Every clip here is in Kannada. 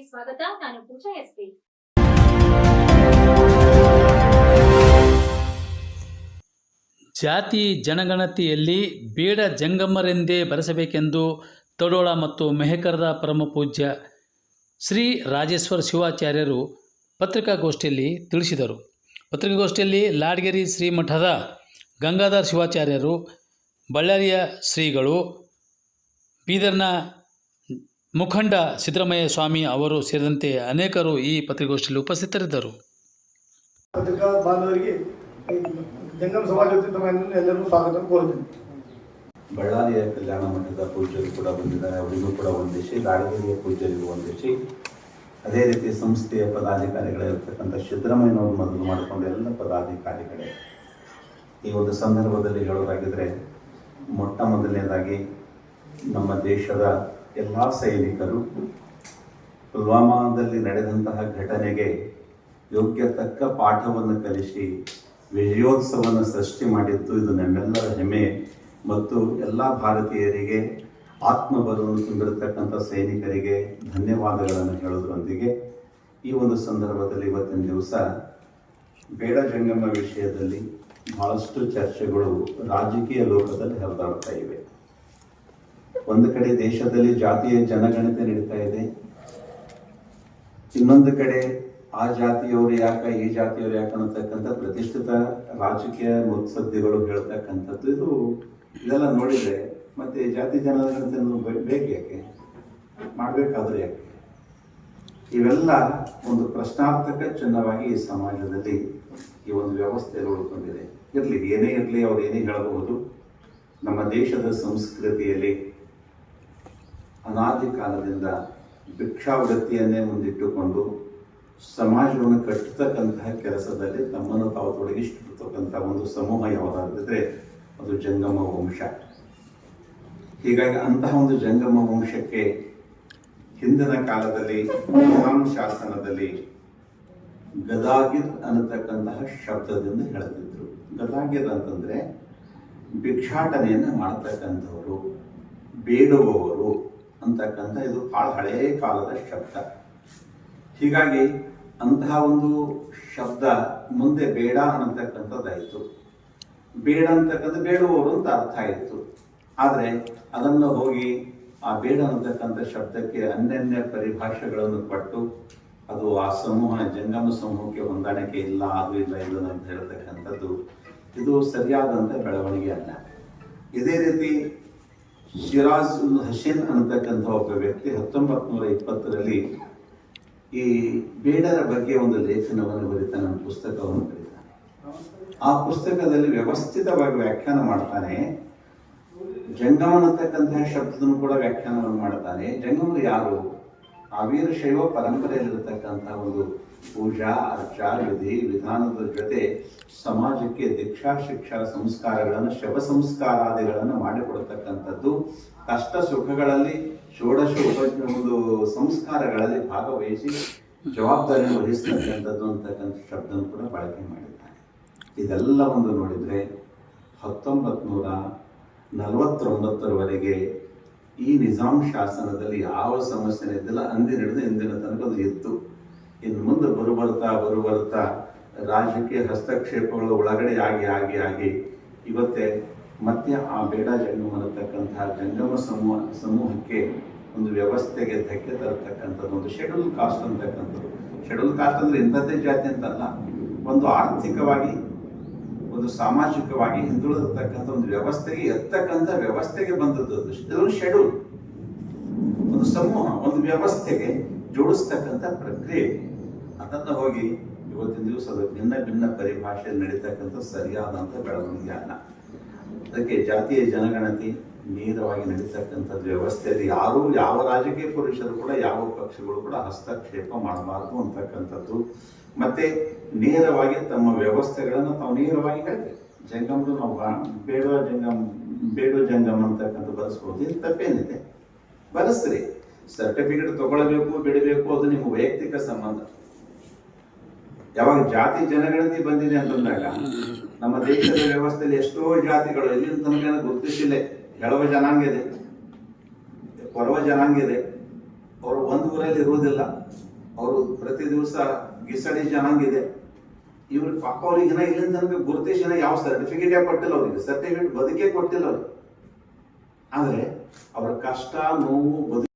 ಸ್ವಾಗತ. ನಾನು ಪೂಜಾ ಎಸ್ಪಿ. ಜಾತಿ ಜನಗಣತಿಯಲ್ಲಿ ಬೇಡ ಜಂಗಮ್ಮರೆಂದೇ ಬರೆಸಬೇಕೆಂದು ತಡೋಳ ಮತ್ತು ಮೆಹಕರದ ಪರಮಪೂಜ್ಯ ಶ್ರೀ ರಾಜೇಶ್ವರ ಶಿವಾಚಾರ್ಯರು ಪತ್ರಿಕಾಗೋಷ್ಠಿಯಲ್ಲಿ ತಿಳಿಸಿದರು. ಪತ್ರಿಕಾಗೋಷ್ಠಿಯಲ್ಲಿ ಶ್ರೀ ಮಠದ ಗಂಗಾಧರ್ ಶಿವಾಚಾರ್ಯರು, ಬಳ್ಳಾರಿಯ ಶ್ರೀಗಳು, ಬೀದರ್ನ ಮುಖಂಡ ಸಿದ್ದರಾಮಯ್ಯ ಸ್ವಾಮಿ ಅವರು ಸೇರಿದಂತೆ ಅನೇಕರು ಈ ಪತ್ರಿಕೋಷ್ಠಿಯಲ್ಲಿ ಉಪಸ್ಥಿತರಿದ್ದರು. ಪತ್ರಿಕಾ ಬಾಂಧವರಿಗೆ ಜಂಗಮ ಸಮಾಜ ಎಲ್ಲರಿಗೂ ಸ್ವಾಗತ ಕೋರುತ್ತೇನೆ. ಬಳ್ಳಾರಿಯ ಕಲ್ಯಾಣ ಮಠದ ಪೂಜ್ಯರು ಕೂಡ ಬಂದಿದ್ದಾರೆ. ಅವರಿಗೂ ಕೂಡ ವಂದಿಸಿ ದಾಳಿಗೆರೆಯ ಪೂಜರಿಗೂ ವಂದಿಸಿ ಅದೇ ರೀತಿ ಸಂಸ್ಥೆಯ ಪದಾಧಿಕಾರಿಗಳಿರ್ತಕ್ಕಂಥ ಸಿದ್ದರಾಮಯ್ಯನವರು ಮೊದಲು ಮಾಡಿಕೊಂಡ ಎಲ್ಲ ಪದಾಧಿಕಾರಿಗಳೇ. ಈ ಒಂದು ಸಂದರ್ಭದಲ್ಲಿ ಹೇಳೋದಾಗಿದ್ರೆ ಮೊಟ್ಟ ಮೊದಲನೇದಾಗಿ ನಮ್ಮ ದೇಶದ ಎಲ್ಲ ಸೈನಿಕರು ಪುಲ್ವಾಮಾದಲ್ಲಿ ನಡೆದಂತಹ ಘಟನೆಗೆ ಯೋಗ್ಯ ತಕ್ಕ ಪಾಠವನ್ನು ಕಲಿಸಿ ವಿಜಯೋತ್ಸವವನ್ನು ಸೃಷ್ಟಿ ಮಾಡಿದ್ದು ಇದು ನಮ್ಮೆಲ್ಲರ ಹೆಮ್ಮೆ ಮತ್ತು ಎಲ್ಲ ಭಾರತೀಯರಿಗೆ ಆತ್ಮಬಲವನ್ನು ತುಂಬಿರತಕ್ಕಂಥ ಸೈನಿಕರಿಗೆ ಧನ್ಯವಾದಗಳನ್ನು ಹೇಳೋದ್ರೊಂದಿಗೆ ಈ ಒಂದು ಸಂದರ್ಭದಲ್ಲಿ ಇವತ್ತಿನ ದಿವಸ ಬೇಡ ಜಂಗಮ ವಿಷಯದಲ್ಲಿ ಬಹಳಷ್ಟು ಚರ್ಚೆಗಳು ರಾಜಕೀಯ ಲೋಕದಲ್ಲಿ ಹರಿದಾಡ್ತಾ ಇವೆ. ಒಂದು ಕಡೆ ದೇಶದಲ್ಲಿ ಜಾತಿಯ ಜನಗಣತಿ ನಡೀತಾ ಇದೆ. ಇನ್ನೊಂದು ಕಡೆ ಆ ಜಾತಿಯವರು ಯಾಕ, ಈ ಜಾತಿಯವರು ಯಾಕ ಅನ್ನತಕ್ಕಂಥ ಪ್ರತಿಷ್ಠಿತ ರಾಜಕೀಯ ಮುತ್ಸದ್ದಿಗಳು ಹೇಳ್ತಕ್ಕಂಥದ್ದು ಇದು ಇದೆಲ್ಲ ನೋಡಿದ್ರೆ ಮತ್ತೆ ಜಾತಿ ಜನಗಣತಿ ಬೇಕು ಯಾಕೆ? ಮಾಡಬೇಕಾದ್ರೆ ಯಾಕೆ? ಇವೆಲ್ಲ ಒಂದು ಪ್ರಶ್ನಾರ್ಥಕ ಚಿನ್ನವಾಗಿ ಈ ಸಮಾಜದಲ್ಲಿ ಈ ಒಂದು ವ್ಯವಸ್ಥೆಯಲ್ಲಿ ಉಳ್ಕೊಂಡಿದೆ. ಇರಲಿ, ಏನೇ ಇರಲಿ ಅವ್ರು ಏನೇ ಹೇಳಬಹುದು. ನಮ್ಮ ದೇಶದ ಸಂಸ್ಕೃತಿಯಲ್ಲಿ ಅನಾದಿ ಕಾಲದಿಂದ ಭಿಕ್ಷಾವೃತ್ತಿಯನ್ನೇ ಮುಂದಿಟ್ಟುಕೊಂಡು ಸಮಾಜವನ್ನು ಕಟ್ಟತಕ್ಕಂತಹ ಕೆಲಸದಲ್ಲಿ ತಮ್ಮನ್ನು ತಾವು ತೊಡಗಿಸಿರ್ತಕ್ಕಂಥ ಒಂದು ಸಮೂಹ ಯಾವುದಾದ್ರೆ ಅದು ಜಂಗಮ ವಂಶ. ಹೀಗಾಗಿ ಅಂತಹ ಒಂದು ಜಂಗಮ ವಂಶಕ್ಕೆ ಹಿಂದಿನ ಕಾಲದಲ್ಲಿ ಶಾಸನದಲ್ಲಿ ಗದಾಗಿದ್ ಅನ್ನತಕ್ಕಂತಹ ಶಬ್ದದಿಂದ ಹೇಳ್ತಿದ್ರು ಗದಾಗಿದ್ ಅಂತಂದ್ರೆ ಭಿಕ್ಷಾಟನೆಯನ್ನು ಮಾಡತಕ್ಕಂಥವರು, ಬೇಡುವವರು. ಅಂತಕ್ಕಂಥ ಇದು ಬಹಳ ಹಳೆಯ ಕಾಲದ ಶಬ್ದ. ಹೀಗಾಗಿ ಅಂತಹ ಒಂದು ಶಬ್ದ ಮುಂದೆ ಬೇಡ ಅನ್ನತಕ್ಕಂಥದ್ದಾಯಿತು ಬೇಡ ಅಂತಕ್ಕಂಥ ಬೇಡುವವರು ಅಂತ ಅರ್ಥ ಆಯಿತು. ಆದರೆ ಅದನ್ನು ಹೋಗಿ ಆ ಬೇಡ ಅನ್ನತಕ್ಕಂಥ ಶಬ್ದಕ್ಕೆ ಅನ್ಯನ್ಯ ಪರಿಭಾಷೆಗಳನ್ನು ಕೊಟ್ಟು ಅದು ಆ ಸಮೂಹ ಜಂಗಮ ಸಮೂಹಕ್ಕೆ ಹೊಂದಾಣಿಕೆ ಇಲ್ಲ, ಅದು ಇಲ್ಲ ಇಲ್ಲ ಅಂತ ಹೇಳ್ತಕ್ಕಂಥದ್ದು ಇದು ಸರಿಯಾದಂಥ ಬೆಳವಣಿಗೆ ಅಲ್ಲ. ಇದೇ ರೀತಿ ಶಿರಾಜ್ ಉಲ್ ಹಸೀನ್ ಅನ್ನತಕ್ಕಂಥ ಒಬ್ಬ ವ್ಯಕ್ತಿ ಹತ್ತೊಂಬತ್ತು ನೂರ ಇಪ್ಪತ್ತರಲ್ಲಿ ಈ ಬೇಡರ ಬಗ್ಗೆ ಒಂದು ಲೇಖನವನ್ನು ಬರೀತಾನೆ, ಒಂದು ಪುಸ್ತಕವನ್ನು ಬರೀತಾನೆ. ಆ ಪುಸ್ತಕದಲ್ಲಿ ವ್ಯವಸ್ಥಿತವಾಗಿ ವ್ಯಾಖ್ಯಾನ ಮಾಡ್ತಾನೆ. ಜಂಗಮ ಅನ್ನತಕ್ಕಂತಹ ಶಬ್ದವನ್ನು ಕೂಡ ವ್ಯಾಖ್ಯಾನವನ್ನು ಮಾಡ್ತಾನೆ. ಜಂಗಮರು ಯಾರು? ಆ ವೀರಶೈವ ಪರಂಪರೆಯಲ್ಲಿರತಕ್ಕಂತಹ ಒಂದು ಪೂಜಾ ಅರ್ಚಾ ವಿಧಿ ವಿಧಾನದ ಜೊತೆ ಸಮಾಜಕ್ಕೆ ದೀಕ್ಷಾ, ಶಿಕ್ಷಾ ಸಂಸ್ಕಾರಗಳನ್ನು, ಶವ ಸಂಸ್ಕಾರಾದಿಗಳನ್ನು ಮಾಡಿಕೊಡತಕ್ಕಂಥದ್ದು. ಕಷ್ಟ ಸುಖಗಳಲ್ಲಿ, ಷೋಡಶ ಒಂದು ಸಂಸ್ಕಾರಗಳಲ್ಲಿ ಭಾಗವಹಿಸಿ ಜವಾಬ್ದಾರಿ ವಹಿಸ್ತಕ್ಕಂಥದ್ದು ಅಂತಕ್ಕಂಥ ಶಬ್ದವನ್ನು ಕೂಡ ಬಳಕೆ ಮಾಡಿದ್ದಾರೆ. ಇದೆಲ್ಲ ಒಂದು ನೋಡಿದರೆ ಹತ್ತೊಂಬತ್ತು ನೂರ ನಲವತ್ತೊಂಬತ್ತರವರೆಗೆ ಈ ನಿಜಾಂ ಶಾಸನದಲ್ಲಿ ಯಾವ ಸಮಸ್ಯೆ ಇದ್ದಿಲ್ಲ. ಅಂದಿನ ಹಿಡಿದು ಇಂದಿನ ತನಕ ಅದು ಇತ್ತು ಇನ್ನು ಮುಂದೆ ಬರು ಬರ್ತಾ ಬರು ಬರ್ತಾ ರಾಜಕೀಯ ಹಸ್ತಕ್ಷೇಪಗಳು ಒಳಗಡೆ ಆಗಿ ಆಗಿ ಆಗಿ ಇವತ್ತೇ ಮತ್ತೆ ಆ ಬೇಡ ಜಂಗಮ ಅನ್ನತಕ್ಕಂತಹ ಜಂಗಮ ಸಮೂಹ, ಸಮೂಹಕ್ಕೆ ಒಂದು ವ್ಯವಸ್ಥೆಗೆ ಧಕ್ಕೆ ತರತಕ್ಕಂಥದ್ದು, ಒಂದು ಶೆಡ್ಯೂಲ್ ಕಾಸ್ಟ್ ಅಂತಕ್ಕಂಥದ್ದು. ಶೆಡ್ಯೂಲ್ ಕಾಸ್ಟ್ ಅಂದ್ರೆ ಇಂಥದ್ದೇ ಜಾತಿ ಅಂತಲ್ಲ, ಒಂದು ಆರ್ಥಿಕವಾಗಿ, ಒಂದು ಸಾಮಾಜಿಕವಾಗಿ ಹಿಂದುಳಿದಿರ್ತಕ್ಕಂಥ ಒಂದು ವ್ಯವಸ್ಥೆಗೆ ಎತ್ತಕ್ಕಂಥ ವ್ಯವಸ್ಥೆಗೆ ಬಂದದ್ದು ಶೆಡ್ಯೂಲ್ ಒಂದು ಸಮೂಹ, ಒಂದು ವ್ಯವಸ್ಥೆಗೆ ಜೋಡಿಸ್ತಕ್ಕಂಥ ಪ್ರಕ್ರಿಯೆ. ಅದನ್ನು ಹೋಗಿ ಇವತ್ತಿನ ದಿವಸ ಅದು ಭಿನ್ನ ಭಿನ್ನ ಪರಿಭಾಷೆಯಲ್ಲಿ ನಡೀತಕ್ಕಂಥ ಸರಿಯಾದಂಥ ಬೆಳವಣಿಗೆ ಅಲ್ಲ. ಅದಕ್ಕೆ ಜಾತಿಯ ಜನಗಣತಿ, ನೇರವಾಗಿ ನಡೀತಕ್ಕಂಥದ್ದು ವ್ಯವಸ್ಥೆಯಲ್ಲಿ ಯಾರು ಯಾವ ರಾಜಕೀಯ ಪುರುಷರು ಕೂಡ, ಯಾವ ಪಕ್ಷಗಳು ಕೂಡ ಹಸ್ತಕ್ಷೇಪ ಮಾಡಬಾರದು ಅಂತಕ್ಕಂಥದ್ದು. ಮತ್ತೆ ನೇರವಾಗಿ ತಮ್ಮ ವ್ಯವಸ್ಥೆಗಳನ್ನು ತಾವು ನೇರವಾಗಿ ಹೇಳ್ತೇವೆ. ಜಂಗಮರು ನಾವು ಬೇಡ ಜಂಗಮ್ ಬೇಡ ಜಂಗಮ್ ಅಂತಕ್ಕಂಥ ಬಳಸ್ಬೋದು ತಪ್ಪೇನಿದೆ. ಬರೆಸ್ರಿ. ಸರ್ಟಿಫಿಕೇಟ್ ತಗೊಳ್ಬೇಕು, ಬಿಡಬೇಕು, ಅದು ನಿಮ್ಮ ವೈಯಕ್ತಿಕ ಸಂಬಂಧ. ಯಾವಾಗ ಜಾತಿ ಜನಗಣತಿ ಬಂದಿದೆ ಅಂತಂದಾಗ, ನಮ್ಮ ದೇಶದ ವ್ಯವಸ್ಥೆಯಲ್ಲಿ ಎಷ್ಟೋ ಜಾತಿಗಳು ಎಲ್ಲಿ ತನಕ ಗುರುತಿಸಿಲ್ಲ. ಹೇಳುವ ಜನಾಂಗ ಇದೆ. ಕೊರವ ಜನಾಂಗ ಇದೆ. ಅವರು ಒಂದು ಊರಲ್ಲಿ ಇರುವುದಿಲ್ಲ. ಅವರು ಪ್ರತಿ ದಿವಸ ಗಿಸಡಿ ಜನಾಂಗಿದೆ ಇವ್ರ ಪಾಪ ಅವ್ರಿಗೆ ಇನ್ನ ಇಲ್ಲಿಂದ ತನಕ ಯಾವ ಸರ್ಟಿಫಿಕೇಟ್ ಕೊಟ್ಟಿಲ್ಲ ಅವ್ರಿಗೆ. ಸರ್ಟಿಫಿಕೇಟ್ ಬದುಕೇ ಕೊಟ್ಟಿಲ್ಲ ಅವ್ರಿಗೆ. ಆದರೆ ಅವರ ಕಷ್ಟ, ನೋವು, ಬದುಕು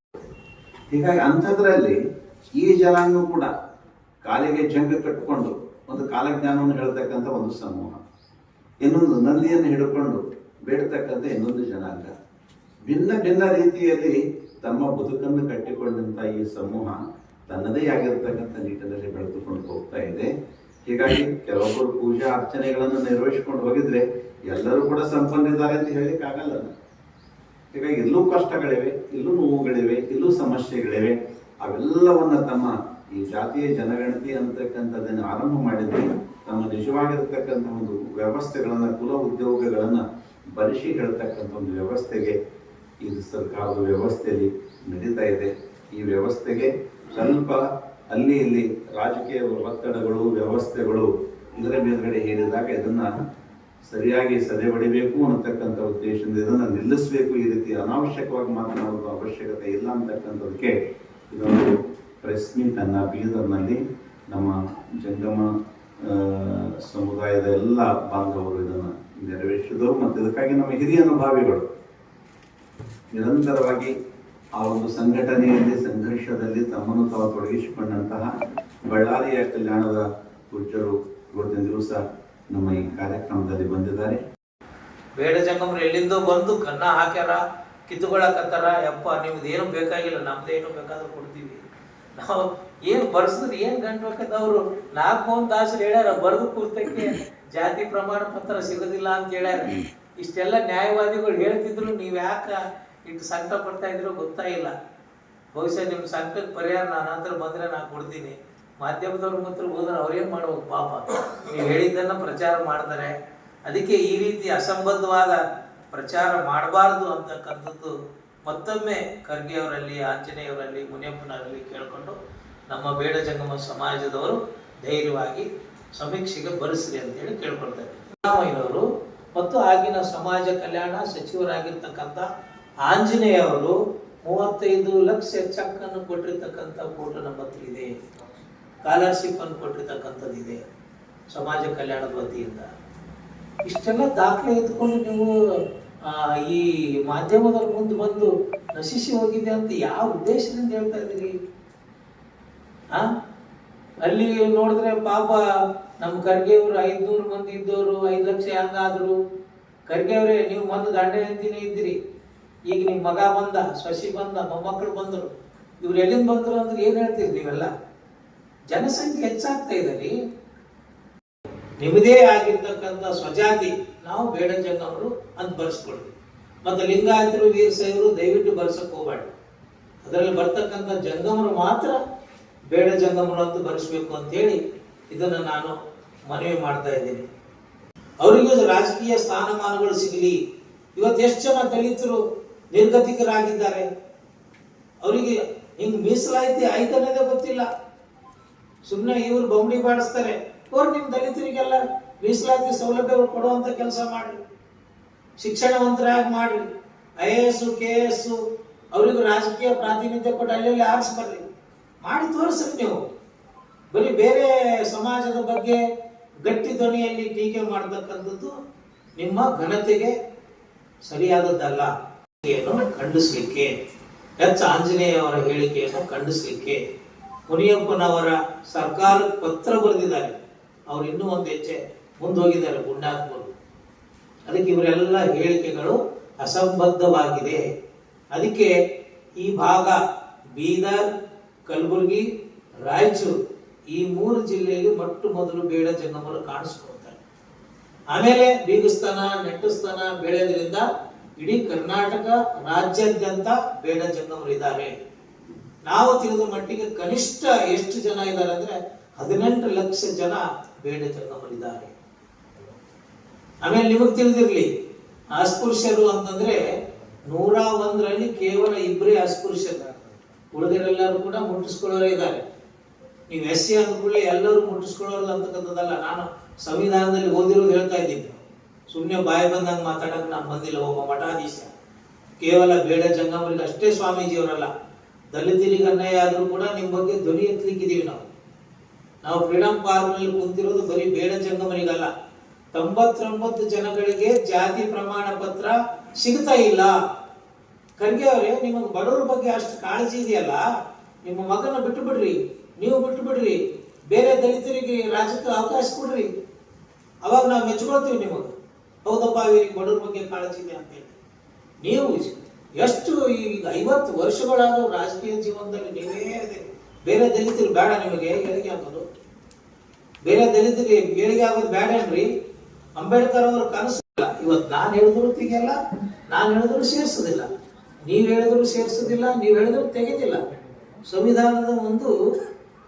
ಹೀಗಾಗಿ ಅಂಥದ್ರಲ್ಲಿ ಈ ಜನಾಂಗ ಕೂಡ ಕಾಲಿಗೆ ಜಂಗ ಕಟ್ಟಿಕೊಂಡು ಒಂದು ಕಾಲಜ್ಞಾನವನ್ನು ಹೇಳ್ತಕ್ಕಂಥ ಒಂದು ಸಮೂಹ. ಇನ್ನೊಂದು ನಂದಿಯನ್ನು ಹಿಡ್ಕೊಂಡು ಬೇಡ್ತಕ್ಕಂಥ ಇನ್ನೊಂದು ಜನಾಂಗ. ಭಿನ್ನ ಭಿನ್ನ ರೀತಿಯಲ್ಲಿ ತಮ್ಮ ಬದುಕನ್ನು ಕಟ್ಟಿಕೊಂಡಂತ ಈ ಸಮೂಹ ತನ್ನದೇ ಆಗಿರ್ತಕ್ಕಂಥ ನಿಟ್ಟಿನಲ್ಲಿ ಬೆಳೆದುಕೊಂಡು ಹೋಗ್ತಾ ಇದೆ. ಹೀಗಾಗಿ ಕೆಲವೊಬ್ಬರು ಪೂಜಾ ಅರ್ಚನೆಗಳನ್ನು ನಿರ್ವಹಿಸಿಕೊಂಡು ಹೋಗಿದ್ರೆ ಎಲ್ಲರೂ ಕೂಡ ಸಂಪನ್ನಿದ್ದಾರೆ ಅಂತ ಹೇಳಲಿಕ್ಕೆ ಆಗಲ್ಲ ಹೀಗಾಗಿ ಎಲ್ಲೂ ಕಷ್ಟಗಳಿವೆ ಇಲ್ಲೂ ನೋವುಗಳಿವೆ ಇಲ್ಲೂ ಸಮಸ್ಯೆಗಳಿವೆ. ಅವೆಲ್ಲವನ್ನ ತಮ್ಮ ಈ ಜಾತಿಯ ಜನಗಣತಿ ಅಂತಕ್ಕಂಥದ್ದನ್ನು ಆರಂಭ ಮಾಡಿದ್ರೆ ತಮ್ಮ ನಿಜವಾಗಿರ್ತಕ್ಕಂಥ ಒಂದು ವ್ಯವಸ್ಥೆಗಳನ್ನ, ಕುಲ ಉದ್ಯೋಗಗಳನ್ನ ಬರಿಸಿ ಹೇಳ್ತಕ್ಕಂಥ ಒಂದು ವ್ಯವಸ್ಥೆಗೆ ಇದು ಸರ್ಕಾರದ ವ್ಯವಸ್ಥೆಯಲ್ಲಿ ನಡೀತಾ ಇದೆ. ಈ ವ್ಯವಸ್ಥೆಗೆ ಸ್ವಲ್ಪ ಅಲ್ಲಿ ಇಲ್ಲಿ ರಾಜಕೀಯ ಒತ್ತಡಗಳು, ವ್ಯವಸ್ಥೆಗಳು ಇದರ ಮೇಲ್ಗಡೆ ಹೇಳಿದಾಗ ಇದನ್ನ ಸರಿಯಾಗಿ ಸದೆ ಹೊಡಿಬೇಕು ಅನ್ನತಕ್ಕಂಥ ಉದ್ದೇಶದಿಂದ ಇದನ್ನು ನಿಲ್ಲಿಸಬೇಕು ಈ ರೀತಿ ಅನಾವಶ್ಯಕವಾಗಿ ಮಾತನಾಡುವ ಅವಶ್ಯಕತೆ ಇಲ್ಲ ಅಂತಕ್ಕಂಥದಕ್ಕೆ ಇದೊಂದು ಪ್ರೆಸ್ ಮೀಟ್ ಅನ್ನ ಬೀದರ್ನಲ್ಲಿ ನಮ್ಮ ಜಂಗಮ ಸಮುದಾಯದ ಎಲ್ಲ ಬಾಂಧವರು ಇದನ್ನು ನೆರವೇರಿಸಿದರು ಮತ್ತು ಇದಕ್ಕಾಗಿ ನಮ್ಮ ಹಿರಿಯ ಅನುಭಾವಿಗಳು ನಿರಂತರವಾಗಿ ಆ ಒಂದು ಸಂಘಟನೆಯಲ್ಲಿ, ಸಂಘರ್ಷದಲ್ಲಿ ತಮ್ಮನ್ನು ತಾವು ತೊಡಗಿಸಿಕೊಂಡಂತಹ ಬಳ್ಳಾರಿಯ ಕಲ್ಯಾಣದ ಪೂಜ್ಯರು ಇವತ್ತಿನ ದಿವಸ ನಮ್ಮ ಈ ಕಾರ್ಯಕ್ರಮದಲ್ಲಿ ಬಂದಿದ್ದಾರೆ. ಬೇಡ ಜಂಗಮ್ರು, ಎಲ್ಲಿಂದೋ ಬಂದು ಕನ್ನ ಹಾಕ್ಯಾರ, ಕಿತ್ತುಗೊಳಕತ್ತಾರ, ಯಪ್ಪ ನಿಮ್ದು ಏನು ಬೇಕಾಗಿಲ್ಲ, ನಮ್ದೇನು ಬೇಕಾದ್ರೂ ಕೊಡ್ತೀವಿ. ನಾವು ಏನು ಬರ್ಸಿದ್ರೆ, ಏನು ಗಂಟು ಬೇಕಂತ ಅವರು? ನಾಲ್ಕು ತಾಸು ಹೇಳ್ಯಾರ, ಬರೆದು ಕೂರ್ತಕ್ಕೆ ಜಾತಿ ಪ್ರಮಾಣ ಪತ್ರ ಸಿಗೋದಿಲ್ಲ ಅಂತ ಹೇಳ್ಯಾರ. ಇಷ್ಟೆಲ್ಲ ನ್ಯಾಯವಾದಿಗಳು ಹೇಳ್ತಿದ್ರು, ನೀವು ಯಾಕ ಇಟ್ಟು ಸಂಕಟ ಪಡ್ತಾ ಇದ್ರು ಗೊತ್ತಾಗಿಲ್ಲ. ಬಹುಶಃ ನಿಮ್ಮ ಸಂಕಟಕ್ಕೆ ಪರಿಹಾರ ನಾನು ಹತ್ರ ಬಂದ್ರೆ ನಾನು ಕೊಡ್ತೀನಿ. ಮಾಧ್ಯಮದವ್ರ ಮಾತ್ರ ಹೋದ್ರೆ ಅವ್ರೇನ್ ಮಾಡ್ಬೇಕು? ಪಾಪ. ನೀವು ಹೇಳಿದ್ದನ್ನ ಪ್ರಚಾರ ಮಾಡ್ತಾರೆ. ಅದಕ್ಕೆ ಈ ರೀತಿ ಅಸಂಬದ್ಧವಾದ ಪ್ರಚಾರ ಮಾಡಬಾರ್ದು ಅಂತಕ್ಕಂಥದ್ದು ಮತ್ತೊಮ್ಮೆ ಖರ್ಗೆಯವರಲ್ಲಿ, ಆಂಜನೇಯವರಲ್ಲಿ, ಮುನಿಯಪ್ಪನವರಲ್ಲಿ ಕೇಳಿಕೊಂಡು ನಮ್ಮ ಬೇಡ ಜಂಗಮ ಸಮಾಜದವರು ಧೈರ್ಯವಾಗಿ ಸಮೀಕ್ಷೆಗೆ ಬರೆಸ್ರಿ ಅಂತೇಳಿ ಕೇಳ್ಕೊಳ್ತಾರೆ. ಸಿದ್ದರಾಮಯ್ಯನವರು ಮತ್ತು ಆಗಿನ ಸಮಾಜ ಕಲ್ಯಾಣ ಸಚಿವರಾಗಿರ್ತಕ್ಕಂಥ ಆಂಜನೇಯ ಅವರು ಮೂವತ್ತೈದು ಲಕ್ಷ ಚೆಕ್ ಅನ್ನು ಕೊಟ್ಟಿರ್ತಕ್ಕಂಥ ಫೋಟೋ ನಮ್ಮ ಹತ್ರ ಇದೆ. ಸ್ಕಾಲರ್ಶಿಪ್ ಅನ್ನು ಕೊಟ್ಟಿರ್ತಕ್ಕಂಥದ್ದು ಇದೆ ಸಮಾಜ ಕಲ್ಯಾಣದ ವತಿಯಿಂದ. ಇಷ್ಟೆಲ್ಲ ದಾಖಲೆ ಇದ್ಕೊಂಡು ನೀವು ಈ ಮಾಧ್ಯಮದಲ್ಲಿ ಮುಂದೆ ಬಂದು ನಶಿಸಿ ಹೋಗಿದೆ ಅಂತ ಯಾವ ಉದ್ದೇಶದಿಂದ ಹೇಳ್ತಾ ಇದ್ದೀರಿ? ಆ? ಅಲ್ಲಿ ನೋಡಿದ್ರೆ ಪಾಪ ನಮ್ಮ ಖರ್ಗೆ ಅವರು ಐದ್ನೂರು ಮಂದಿ ಇದ್ದವರು, ಐದು ಲಕ್ಷ ಹೆಂಗಾದ್ರು. ಖರ್ಗೆ ನೀವು ಮೊದಲು ದಂಡ ಹೆಂಡತಿನೇ ಇದ್ದೀರಿ. ಈಗ ನಿಮ್ಮ ಮಗ ಬಂದ, ಸಸಿ ಬಂದ, ಮೊಮ್ಮಕ್ಕಳು ಬಂದರು. ಇವ್ರು ಎಲ್ಲಿಂದ ಬಂದರು ಅಂದ್ರೆ ಏನ್ ಹೇಳ್ತೀರಿ ನೀವೆಲ್ಲ? ಜನಸಂಖ್ಯೆ ಹೆಚ್ಚಾಗ್ತಾ ಇದೆ ರೀ ನಿಮ್ಮದೇ ಆಗಿರ್ತಕ್ಕಂಥ ಸ್ವಜಾತಿ ನಾವು ಬೇಡ ಜಂಗಮರು ಅಂತ ಬರ್ಸ್ಕೊಳ್ರಿ ಮತ್ತೆ ಲಿಂಗಾಯತರು ವೀರಶೈವರು ದಯವಿಟ್ಟು ಬರ್ಸಕ್ ಹೋಗಬಾರ್ದು ಅದರಲ್ಲಿ ಬರ್ತಕ್ಕಂಥ ಜಂಗಮರು ಮಾತ್ರ ಬೇಡ ಜಂಗಮರು ಅಂತ ಬರೆಸಬೇಕು ಅಂತ ಇದನ್ನು ನಾನು ಮನವಿ ಮಾಡ್ತಾ ಇದ್ದೀನಿ. ಅವರಿಗೆ ರಾಜಕೀಯ ಸ್ಥಾನಮಾನಗಳು ಸಿಗಲಿ. ಇವತ್ತು ಎಷ್ಟು ಜನ ದಲಿತರು ನಿರ್ಗತಿಕರಾಗಿದ್ದಾರೆ? ಅವರಿಗೆ ಹಿಂಗೆ ಮೀಸಲಾತಿ ಆಯ್ತು ಅನ್ನೋದೇ ಗೊತ್ತಿಲ್ಲ. ಸುಮ್ಮನೆ ಇವ್ರು ಬೊಂಬಡಿ ಬಾಡಿಸ್ತಾರೆ. ಅವ್ರು ನಿಮ್ ದಲಿತರಿಗೆಲ್ಲ ಮೀಸಲಾತಿ ಸೌಲಭ್ಯಗಳು ಕೊಡುವಂತ ಕೆಲಸ ಮಾಡ್ರಿ. ಶಿಕ್ಷಣವಂತರಾಗಿ ಮಾಡ್ರಿ. I A S, K A S ಅವರಿಗೂ ರಾಜಕೀಯ ಪ್ರಾತಿನಿಧ್ಯ ಕೊಟ್ಟು ಅಲ್ಲೆಲ್ಲಿ ಆರಿಸ್ಬರ್ರಿ. ಮಾಡಿ ತೋರಿಸ್ರಿ ನೀವು. ಬರೀ ಬೇರೆ ಸಮಾಜದ ಬಗ್ಗೆ ಗಟ್ಟಿ ಧ್ವನಿಯಲ್ಲಿ ಟೀಕೆ ಮಾಡತಕ್ಕಂಥದ್ದು ನಿಮ್ಮ ಘನತೆಗೆ ಸರಿಯಾದದ್ದಲ್ಲ. ಖಂಡಿಸ್ಲಿಕ್ಕೆ. ಹೆಚ್ಚು ಆಂಜನೇಯ ಅವರ ಹೇಳಿಕೆಯನ್ನು ಖಂಡಿಸ್ಲಿಕ್ಕೆ. ಮುನಿಯಪ್ಪನವರ ಸರ್ಕಾರ ಪತ್ರ ಬರೆದಿದ್ದಾರೆ. ಅವ್ರು ಇನ್ನೂ ಒಂದು ಹೆಜ್ಜೆ ಮುಂದೆ ಹೋಗಿದ್ದಾರೆ ಪುಣ್ಯಾತ್ಮರು ಅದಕ್ಕೆ ಇವರೆಲ್ಲ ಹೇಳಿಕೆಗಳು ಅಸಂಬದ್ಧವಾಗಿದೆ. ಅದಕ್ಕೆ ಈ ಭಾಗ ಬೀದರ್, ಕಲಬುರಗಿ, ರಾಯಚೂರು ಈ ಮೂರು ಜಿಲ್ಲೆಯಲ್ಲಿ ಮೊಟ್ಟ ಮೊದಲು ಬೇಡ ಜಂಗಮರು ಕಾಣಿಸ್ಕೊಳ್ತಾರೆ. ಆಮೇಲೆ ಬೀಗಸ್ತನ ನೆಟ್ಟಸ್ತನ ಬೆಳೆಯೋದ್ರಿಂದ ಇಡೀ ಕರ್ನಾಟಕ ರಾಜ್ಯಾದ್ಯಂತ ಬೇಡ ಜಂಗಮರು ಇದ್ದಾರೆ ನಾವು ತಿಳಿದ ಮಟ್ಟಿಗೆ ಕನಿಷ್ಠ ಎಷ್ಟು ಜನ ಇದ್ದಾರೆ ಅಂದ್ರೆ ಹದಿನೆಂಟು ಲಕ್ಷ ಜನ ಬೇಡ ಹೊಂದಿದ್ದಾರೆ ಆಮೇಲೆ ನಿಮಗೆ ತಿಳಿದಿರ್ಲಿ, ಅಸ್ಪೃಶ್ಯರು ಅಂತಂದ್ರೆ ನೂರ ಒಂದರಲ್ಲಿ ಕೇವಲ ಇಬ್ಬರೇ ಅಸ್ಪೃಶ್ಯರು. ಉಳಿದರೆಲ್ಲರೂ ಕೂಡ ಮುಟ್ಟಿಸ್ಕೊಳ್ಳೋರೇ ಇದ್ದಾರೆ. ನೀವು ಎಸ್ ಸಿ ಅಂದ ಕೂಡಲೇ ಎಲ್ಲರೂ ಮುಟ್ಟಿಸ್ಕೊಳ್ಳೋರು ಅಂತಕ್ಕಂಥದ್ದಲ್ಲ, ನಾನು ಸಂವಿಧಾನದಲ್ಲಿ ಓದಿರೋದು ಹೇಳ್ತಾ ಇದ್ದೀನಿ. ಸುಮ್ಮನೆ ಬಾಯಿ ಬಂದಂಗೆ ಮಾತಾಡಕ್ ನಾನು ಬಂದಿಲ್ಲ, ಒಬ್ಬ ಮಠಾಧೀಶ. ಕೇವಲ ಬೇಡ ಜಂಗಮರಿಗೆ ಅಷ್ಟೇ ಸ್ವಾಮೀಜಿಯವರಲ್ಲ ದಲಿತರಿಗೆ ಅನ್ಯಾಯ ಆದರೂ ಕೂಡ ನಿಮ್ಮ ಬಗ್ಗೆ ಧ್ವನಿ ಎತ್ತಲಿಕ್ಕಿದ್ದೀವಿ ನಾವು. ನಾವು ಫ್ರೀಡಂ ಪಾರ್ಕ್ನಲ್ಲಿ ಕುಂತಿರೋದು ಬರೀ ಬೇಡ ಜಂಗಮರಿಗಲ್ಲ ತೊಂಬತ್ತೊಂಬತ್ತು ಜನಗಳಿಗೆ ಜಾತಿ ಪ್ರಮಾಣ ಪತ್ರ ಸಿಗ್ತಾ ಇಲ್ಲ. ಖರ್ಗೆ ಅವರೇ ನಿಮಗೆ ಬಡವರ ಬಗ್ಗೆ ಅಷ್ಟು ಕಾಳಜಿ ಇದೆಯಲ್ಲ? ನಿಮ್ಮ ಮಗನ ಬಿಟ್ಟು ಬಿಡ್ರಿ ನೀವು ಬಿಟ್ಟು ಬಿಡ್ರಿ ಬೇರೆ ದಲಿತರಿಗೆ ರಾಜ್ಯಕ್ಕೆ ಅವಕಾಶ ಕೊಡ್ರಿ. ಅವಾಗ ನಾವು ಮೆಚ್ಕೊಳ್ತೀವಿ ನಿಮಗೆ. ಹೌದಪ್ಪ ಇವರಿಗೆ ಬಡವರ ಬಗ್ಗೆ ಕಾಳಜಿ ಇದೆ ಅಂತ ಹೇಳಿ. ನೀವು ಎಷ್ಟು ಈಗ ಐವತ್ತು ವರ್ಷಗಳಾದರೂ ರಾಜಕೀಯ ಜೀವನದಲ್ಲಿ ನೀವೇ. ಬೇರೆ ದಲಿತರು ಬೇಡ ನಿಮಗೆ, ಏಳಿಗೆ ಆಗೋದು. ಬೇರೆ ದಲಿತರಿಗೆ ಏಳಿಗೆ ಆಗೋದು ಬೇಡ ಏನ್ರಿ? ಅಂಬೇಡ್ಕರ್ ಅವರ ಇಲ್ಲ ಇವತ್ತು ನಾನು ಹೇಳಿದ್ರು ತೆಗಿಯಲ್ಲ, ನಾನು ಹೇಳಿದ್ರು ಸೇರಿಸೋದಿಲ್ಲ. ನೀವು ಹೇಳಿದ್ರು ಸೇರಿಸೋದಿಲ್ಲ, ನೀವು ಹೇಳಿದ್ರು ತೆಗೆದಿಲ್ಲ. ಸಂವಿಧಾನದ ಒಂದು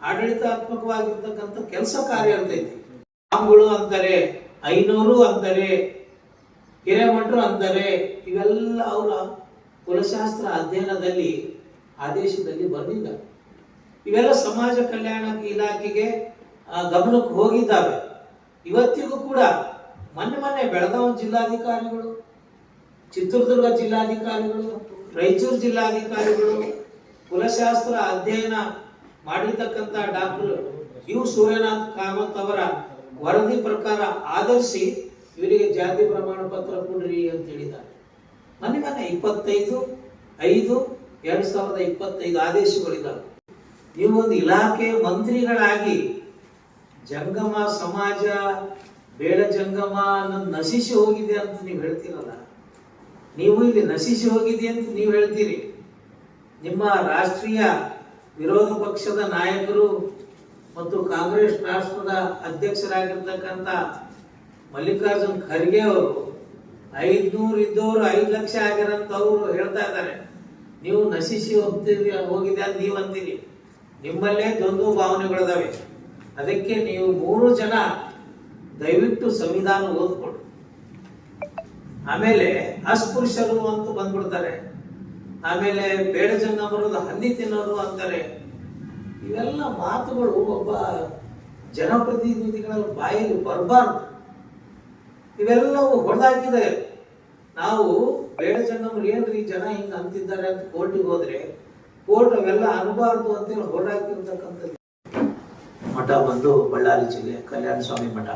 ಆಡಳಿತಾತ್ಮಕವಾಗಿರ್ತಕ್ಕಂಥ ಕೆಲಸ ಕಾರ್ಯ ಇರ್ತೈತಿ ಆಮ್ಗಳು ಅಂತಾರೆ ಐನೂರು ಅಂತಾರೆ ಹಿರೇಮಠರು ಅಂತಾರೆ ಇವೆಲ್ಲ ಅವರ ಕುಲಶಾಸ್ತ್ರ ಅಧ್ಯಯನದಲ್ಲಿ, ಆದೇಶದಲ್ಲಿ ಬಂದಿಲ್ಲ ಇವೆಲ್ಲ ಸಮಾಜ ಕಲ್ಯಾಣ ಇಲಾಖೆಗೆ ಗಮನಕ್ಕೆ ಹೋಗಿದ್ದಾವೆ. ಇವತ್ತಿಗೂ ಕೂಡ ಮೊನ್ನೆ ಮೊನ್ನೆ ಬೆಳಗಾವಿ ಜಿಲ್ಲಾಧಿಕಾರಿಗಳು, ಚಿತ್ರದುರ್ಗ ಜಿಲ್ಲಾಧಿಕಾರಿಗಳು, ರಾಯಚೂರು ಜಿಲ್ಲಾಧಿಕಾರಿಗಳು, ಕುಲಶಾಸ್ತ್ರ ಅಧ್ಯಯನ ಮಾಡಿರ್ತಕ್ಕಂಥ ಡಾಕ್ಟರ್ ಯು. ಸೂರ್ಯನಾಥ್ ಕಾಮತ್ ಅವರ ವರದಿ ಪ್ರಕಾರ ಆಧರಿಸಿ ಇವರಿಗೆ ಜಾತಿ ಪ್ರಮಾಣ ಪತ್ರ ಕೊಡ್ರಿ ಅಂತ ಹೇಳಿದ್ದಾರೆ. ಮೊನ್ನೆ ಇಪ್ಪತ್ತೈದು, ಐದು, ಎರಡು ಸಾವಿರದ ಇಪ್ಪತ್ತೈದು ಆದೇಶಗಳಿದ್ದಾವೆ. ನೀವು ಒಂದು ಇಲಾಖೆ ಮಂತ್ರಿಗಳಾಗಿ ಜಂಗಮ ಸಮಾಜ, ಬೇಡ ಜಂಗಮ ಅನ್ನೋದು ನಶಿಸಿ ಹೋಗಿದೆ ಅಂತ ನೀವು ಹೇಳ್ತೀರಲ್ಲ? ನೀವು ಇಲ್ಲಿ ನಶಿಸಿ ಹೋಗಿದೆ ಅಂತ ನೀವು ಹೇಳ್ತೀರಿ. ನಿಮ್ಮ ರಾಷ್ಟ್ರೀಯ ವಿರೋಧ ಪಕ್ಷದ ನಾಯಕರು ಮತ್ತು ಕಾಂಗ್ರೆಸ್ ರಾಷ್ಟ್ರದ ಅಧ್ಯಕ್ಷರಾಗಿರ್ತಕ್ಕಂಥ ಮಲ್ಲಿಕಾರ್ಜುನ್ ಖರ್ಗೆ ಅವರು ಐದ್ನೂರು ಇದ್ದವರು ಐದು ಲಕ್ಷ ಆಗಿರಂತವ್ರು ಹೇಳ್ತಾ ಇದ್ದಾರೆ. ನೀವು ನಶಿಸಿ ಹೋಗ್ತೀವಿ ಹೋಗಿದೆ ಅಂತ ನೀವು ಅಂತೀನಿ ನಿಮ್ಮಲ್ಲೇ ದ್ವಂದ್ವ ಭಾವನೆಗಳಿದಾವೆ. ಅದಕ್ಕೆ ನೀವು ಮೂರು ಜನ ದಯವಿಟ್ಟು ಸಂವಿಧಾನ ಓದ್ಕೊಡು ಆಮೇಲೆ ಅಸ್ಪೃಶ್ಯರು ಅಂತ ಬಂದ್ಬಿಡ್ತಾರೆ. ಆಮೇಲೆ ಬೇಡ ಜಂಗಮರು ಹಂದಿ ತಿನ್ನೋರು ಅಂತಾರೆ. ಇವೆಲ್ಲ ಮಾತುಗಳು ಒಬ್ಬ ಜನಪ್ರತಿನಿಧಿಗಳ ಬಾಯಲ್ಲಿ ಬರಬಾರ್ದು. ಇವೆಲ್ಲವೂ ಹೊಡೆದಾಕಿದೆ ನಾವು ಬೇಡ ಜಂಗಮರು ಏನ್ರಿ ಜನ ಹಿಂಗ ಅಂತಿದ್ದಾರೆ ಅಂತ ಕೋರ್ಟಿಗೆ ಹೋದ್ರೆ ಕೋರ್ಟ್ ಅವೆಲ್ಲ ಅನ್ಬಾರ್ದು ಅಂತೇಳಿ ಹೊರಡಾಕಿರ್ತಕ್ಕಂಥ ಮಠ ಬಂದು ಬಳ್ಳಾರಿ ಜಿಲ್ಲೆ ಕಲ್ಯಾಣ ಸ್ವಾಮಿ ಮಠ.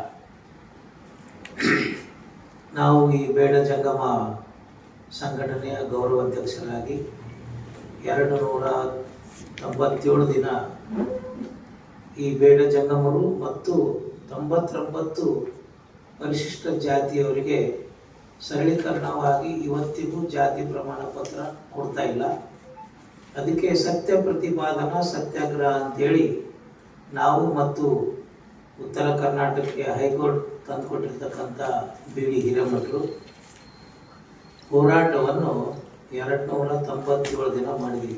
ನಾವು ಈ ಬೇಡ ಜಂಗಮ ಸಂಘಟನೆಯ ಗೌರವಾಧ್ಯಕ್ಷರಾಗಿ ಎರಡು ನೂರ ತೊಂಬತ್ತೇಳು ದಿನ ಈ ಬೇಡ ಜಂಗಮರು ಮತ್ತು ತೊಂಬತ್ತೊಂಬತ್ತು ಪರಿಶಿಷ್ಟ ಜಾತಿಯವರಿಗೆ ಸರಳೀಕರಣವಾಗಿ ಇವತ್ತಿಗೂ ಜಾತಿ ಪ್ರಮಾಣ ಪತ್ರ ಕೊಡ್ತಾ ಇಲ್ಲ. ಅದಕ್ಕೆ ಸತ್ಯ ಪ್ರತಿಪಾದನಾ ಸತ್ಯಾಗ್ರಹ ಅಂತೇಳಿ ನಾವು ಮತ್ತು ಉತ್ತರ ಕರ್ನಾಟಕಕ್ಕೆ ಹೈಕೋರ್ಟ್ ತಂದುಕೊಟ್ಟಿರ್ತಕ್ಕಂಥ ಬಿ ವಿ ಹಿರೇಮಠರು ಹೋರಾಟವನ್ನು ಎರಡು ನೂರ ತೊಂಬತ್ತೇಳು ದಿನ ಮಾಡಿದ್ವಿ.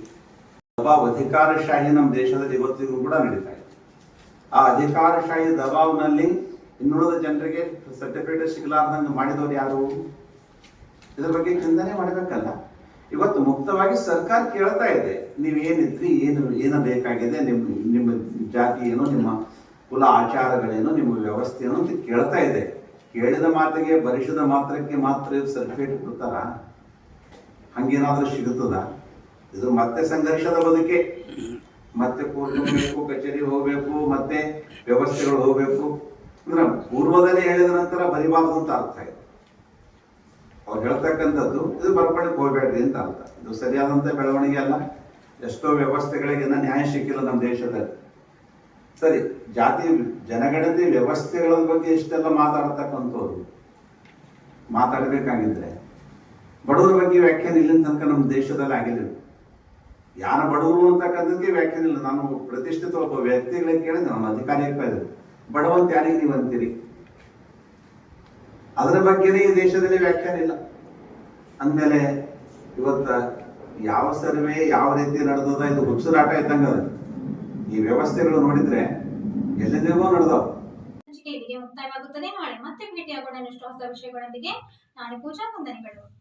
ಅಧಿಕಾರಶಾಹಿ ನಮ್ಮ ದೇಶದಲ್ಲಿ ಇವತ್ತಿಗೂ ಕೂಡ ನಡೀತಾ ಇದೆ. ಆ ಅಧಿಕಾರಶಾಹಿ ದಬಾವ್ನಲ್ಲಿ ಇನ್ನುಳಿದ ಜನರಿಗೆ ಸರ್ಟಿಫಿಕೇಟ್ ಸಿಗಲಾರ್ದಂಗೆ ಮಾಡಿದವರು ಯಾರು? ಇದ್ರ ಬಗ್ಗೆ ಚಿಂತನೆ ಮಾಡಬೇಕಲ್ಲ. ಇವತ್ತು ಮುಕ್ತವಾಗಿ ಸರ್ಕಾರ ಕೇಳ್ತಾ ಇದೆ. ನೀವು ಏನಿದ್ರಿ, ಏನು ಏನು ಬೇಕಾಗಿದೆ ನಿಮ್ಮ ನಿಮ್ಮ ಜಾತಿ ಏನು, ನಿಮ್ಮ ಕುಲ ಆಚಾರಗಳೇನು, ನಿಮ್ಮ ವ್ಯವಸ್ಥೆ ಏನು ಅಂತ ಕೇಳ್ತಾ ಇದೆ. ಕೇಳಿದ ಮಾತಿಗೆ, ಬರಿಸಿದ ಮಾತ್ರಕ್ಕೆ ಮಾತ್ರ ಸರ್ಟಿಫಿಕೇಟ್ ಕೊಡ್ತಾರ? ಹಂಗೇನಾದ್ರೂ ಸಿಗುತ್ತದ? ಇದು ಮತ್ತೆ ಸಂಘರ್ಷದ ಬದುಕೆ. ಮತ್ತೆ ಕೋರ್ಟ್ ಹೋಗ್ಬೇಕು, ಕಚೇರಿ ಹೋಗ್ಬೇಕು, ಮತ್ತೆ ವ್ಯವಸ್ಥೆಗಳು ಹೋಗ್ಬೇಕು. ಅಂದ್ರೆ ಪೂರ್ವದಲ್ಲಿ ಹೇಳಿದ ನಂತರ ಬರಿಬಾರದು ಅಂತ ಅರ್ಥ ಇದೆ. ಅವ್ರು ಹೇಳ್ತಕ್ಕಂಥದ್ದು, ಇದು ಬರ್ಕೊಂಡು ಹೋಗ್ಬೇಡ್ರಿ ಅಂತ ಅರ್ಥ. ಇದು ಸರಿಯಾದಂತ ಬೆಳವಣಿಗೆ ಅಲ್ಲ. ಎಷ್ಟೋ ವ್ಯವಸ್ಥೆಗಳಿಗೆ ನ್ಯಾಯ ಸಿಕ್ಕಿಲ್ಲ ನಮ್ಮ ದೇಶದಲ್ಲಿ. ಸರಿ, ಜಾತಿ, ಜನಗಣತಿ ವ್ಯವಸ್ಥೆಗಳ ಬಗ್ಗೆ ಇಷ್ಟೆಲ್ಲ ಮಾತಾಡ್ತಕ್ಕಂಥವ್ರು, ಮಾತಾಡಬೇಕಾಗಿದ್ರೆ ಬಡವರ ಬಗ್ಗೆ ವ್ಯಾಖ್ಯಾನ ಇಲ್ಲಿನ ತನಕ ನಮ್ಮ ದೇಶದಲ್ಲಿ ಆಗಿಲ್ಲ. ಯಾರ ಬಡವರು ಅಂತಕ್ಕಂಥದ್ದಕ್ಕೆ ವ್ಯಾಖ್ಯಾನ ಇಲ್ಲ. ನಾನು ಪ್ರತಿಷ್ಠಿತ ಒಬ್ಬ ವ್ಯಕ್ತಿಗಳಿಗೆ ಕೇಳಿದೆ ನಾನು ಅಧಿಕಾರಿಯಾಗಿ ಕೇಳಿದೆ ಬಡವಂತ ಯಾರಿಗೆ ನೀವು ಅಂತೀರಿ ಅದರ ಬಗ್ಗೆನೇ ಈ ದೇಶದಲ್ಲಿ ವ್ಯಾಖ್ಯಾನ ಇಲ್ಲ. ಅಂದಮೇಲೆ ಇವತ್ತ ಯಾವ ಸರ್ವೆ ಯಾವ ರೀತಿ ನಡೆದದ, ಇದು ಹುಚ್ಚುರಾಟ ಇದ್ದಂಗ ಈ ವ್ಯವಸ್ಥೆಗಳು ನೋಡಿದ್ರೆ ಎಲ್ಲದೇಗೋ ನಡೆದವು. ಮುಕ್ತಾಯವಾಗುತ್ತದೆ. ನಾಳೆ ಮತ್ತೆ ಭೇಟಿಯಾಗೋಣ ಇನ್ನಷ್ಟು ಹೊಸ ವಿಷಯಗಳೊಂದಿಗೆ. ನಾಳೆ ಪೂಜಾ ವಂದನೆಗಳು.